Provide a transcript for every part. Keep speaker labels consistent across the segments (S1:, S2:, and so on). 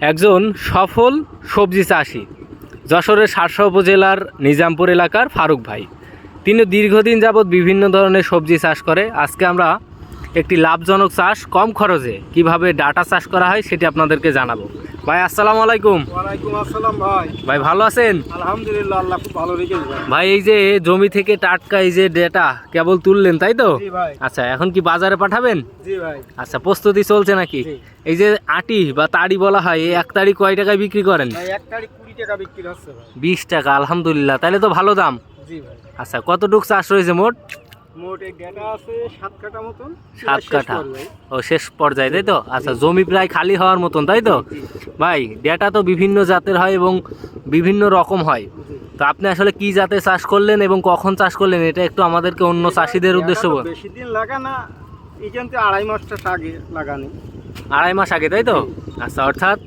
S1: একজন সফল সবজি চাষি, যশোরের সারসা উপজেলার নিজামপুর এলাকার ফারুক ভাই। তিনি দীর্ঘদিন যাবৎ বিভিন্ন ধরনের সবজি চাষ করে। আজকে আমরা একটি লাভজনক চাষ কম খরচে কীভাবে ডাটা চাষ করা হয় সেটি আপনাদেরকে জানাব। ভাই আসসালামু আলাইকুম।
S2: ওয়ালাইকুম আসসালাম ভাই।
S1: ভাই ভালো আছেন?
S2: আলহামদুলিল্লাহ আল্লাহ খুব ভালো রেখেছে ভাই।
S1: এই যে জমি থেকে টাটকা এই যে ডেটা কেবল তুললেন তাই তো? আচ্ছা এখন কি বাজারে পাঠাবেন?
S2: জি ভাই।
S1: আচ্ছা প্রস্তুতি চলছে নাকি? এই যে আটি বা তাড়ি বলা হয় এই এক তাড়ি কয় টাকায় বিক্রি করেন?
S2: এক তারিখ কুড়ি টাকা বিক্রি হচ্ছে ভাই।
S1: বিশ টাকা আলহামদুলিল্লাহ তাহলে তো ভালো দাম।
S2: জি ভাই।
S1: আচ্ছা কতটুক চাষ রয়েছে মোট?
S2: মোট এই ডেটা আছে সাত কাটা মতন।
S1: সাত কাঠা। ও শেষ পর্যায়ে তাই তো? আচ্ছা জমি প্রায় খালি হওয়ার মতন তাই তো? ভাই ডেটা তো বিভিন্ন জাতের হয় এবং বিভিন্ন রকম হয়। তো আপনি আসলে কি জাতে চাষ করলেন এবং কখন চাষ করলেন? এটা একটু আমাদেরকে অন্য চাষিদের উদ্দেশ্যে বল।
S2: বেশি দিন লাগা না থেকে আড়াই মাসটা আগে লাগানি।
S1: আড়াই মাস আগে তাই তো? আচ্ছা অর্থাৎ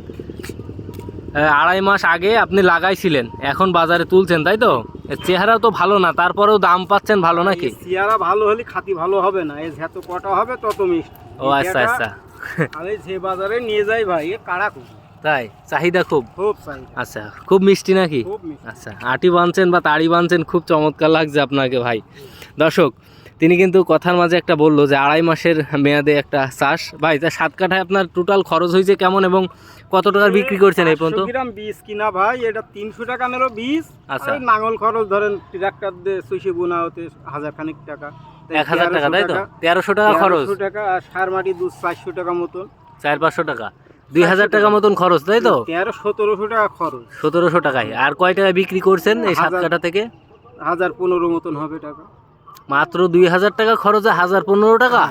S1: আড়াই মাস আগে আপনি লাগাইছিলেন এখন বাজারে তুলছেন তাই তো? এর চেহারাও তো ভালো না তারপরেও দাম পাচ্ছেন ভালো নাকি?
S2: চেহারা ভালো হলে খাতি ভালো হবে না এই যত কটা হবে তত মিষ্টি।
S1: ও আচ্ছা আচ্ছা।
S2: আমি যে বাজারে নিয়ে যাই ভাই এ কাড়া খুব?
S1: তাই চাহিদা খুব?
S2: খুব
S1: আচ্ছা খুব মিষ্টি নাকি?
S2: খুব মিষ্টি।
S1: আচ্ছা আটি বানছেন বা তাড়ি বানছেন খুব চমৎকার লাগছে আপনাকে ভাই। দর্শক তিনি কিন্তু কথার মাঝে একটা বলল যে আড়াই মাসের মেয়াদে একটা চাষ। ভাই তা সাত কাঠায় আপনার টোটাল খরচ হয়েছে কেমন এবং কত টাকার বিক্রি করছেন এই পর্যন্ত?
S2: 500 গ্রাম বীজ কিনা ভাই এটা তিনশো টাকা নেলো বীজ।
S1: আচ্ছা।
S2: নাঙল খরচ ধরেন ট্রাক্টর দিয়ে সুইসে বোনা হতে হাজার খানিক টাকা।
S1: এক হাজার টাকা তাই তো? তেরোশো টাকা। খরচ?
S2: 1300 টাকা আর সার মাটি দু চারশো টাকা মতন।
S1: চার পাঁচশো টাকা। দুই হাজার টাকা মতন খরচ তাই তো?
S2: তেরো সতেরোশো টাকা খরচ।
S1: সতেরোশো টাকায়। আর কয় টাকা বিক্রি করছেন এই সাত
S2: হাজার।
S1: কাঠা থেকে?
S2: হাজার পনেরো মতন হবে টাকা।
S1: মাত্র দুই হাজার টাকা খরচে হাজার পনেরো টাকা?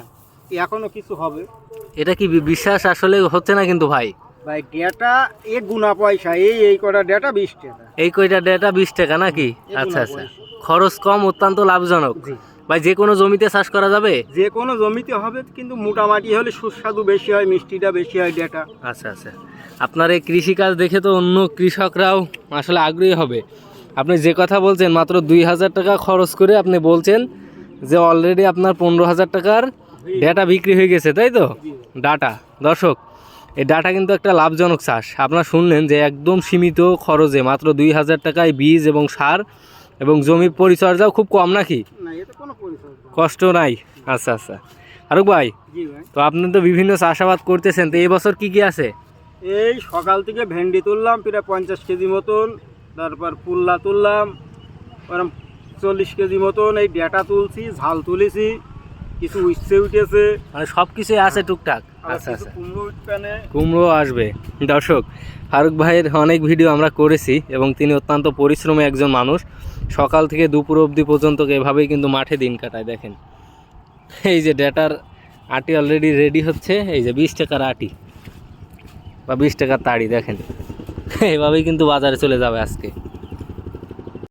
S2: এখনও কিছু হবে।
S1: এটা কি বিশ্বাস আসলে হচ্ছে না কিন্তু ভাই?
S2: ভাই ডেটা এ গুনা পয়সা এই এই কটা ডেটা বিশ টাকা।
S1: এই কয়টা ডেটা বিশ টাকা নাকি? আচ্ছা আচ্ছা। খরচ কম অত্যন্ত লাভজনক। ভাই যে কোনো জমিতে চাষ করা যাবে?
S2: যে কোনো জমিতে হবে কিন্তু মোটামাটি হলে সুস্বাদু বেশি হয় মিষ্টিটা বেশি হয় ডেটা।
S1: আচ্ছা আচ্ছা। আপনার এই কৃষিকাজ দেখে তো অন্য কৃষকরাও আসলে আগ্রহী হবে। আপনি যে কথা বলছেন মাত্র দুই হাজার টাকা খরচ করে আপনি বলছেন যে অলরেডি আপনার পনেরো হাজার টাকার ডেটা বিক্রি হয়ে গেছে তাই তো? ডাটা দর্শক এই ডাটা কিন্তু একটা লাভজনক চাষ। আপনারা শুনলেন যে একদম সীমিত খরচে মাত্র দুই হাজার টাকায় বীজ এবং সার এবং জমির পরিচর্যাও খুব কম নাকি?
S2: কোনো
S1: কষ্ট নাই। আচ্ছা আচ্ছা। আরুক ভাই
S2: ভাই।
S1: তো আপনি তো বিভিন্ন চাষাবাদ করতেছেন তো এই বছর কি কি আছে?
S2: এই সকাল থেকে ভেন্ডি তুললাম প্রায় পঞ্চাশ কেজি মতন তারপর পুল্লা তুললাম ওরম চল্লিশ কেজি মতন এই ডেটা তুলছি ঝাল তুলেছি কিছু উচ্ছে উঠেছে।
S1: মানে সব কিছুই আছে টুকটাক। আচ্ছা আচ্ছা।
S2: কুমড়ো
S1: আসবে। দর্শক ফারুক ভাইয়ের অনেক ভিডিও আমরা করেছি এবং তিনি অত্যন্ত পরিশ্রমী একজন মানুষ। সকাল থেকে দুপুর অবধি পর্যন্ত এভাবেই কিন্তু মাঠে দিন কাটায় দেখেন। এই যে ডেটার আটি অলরেডি রেডি হচ্ছে এই যে বিশ টাকার আটি বা বিশ টাকার তাড়ি দেখেন। এভাবেই কিন্তু বাজারে চলে যাবে আজকে।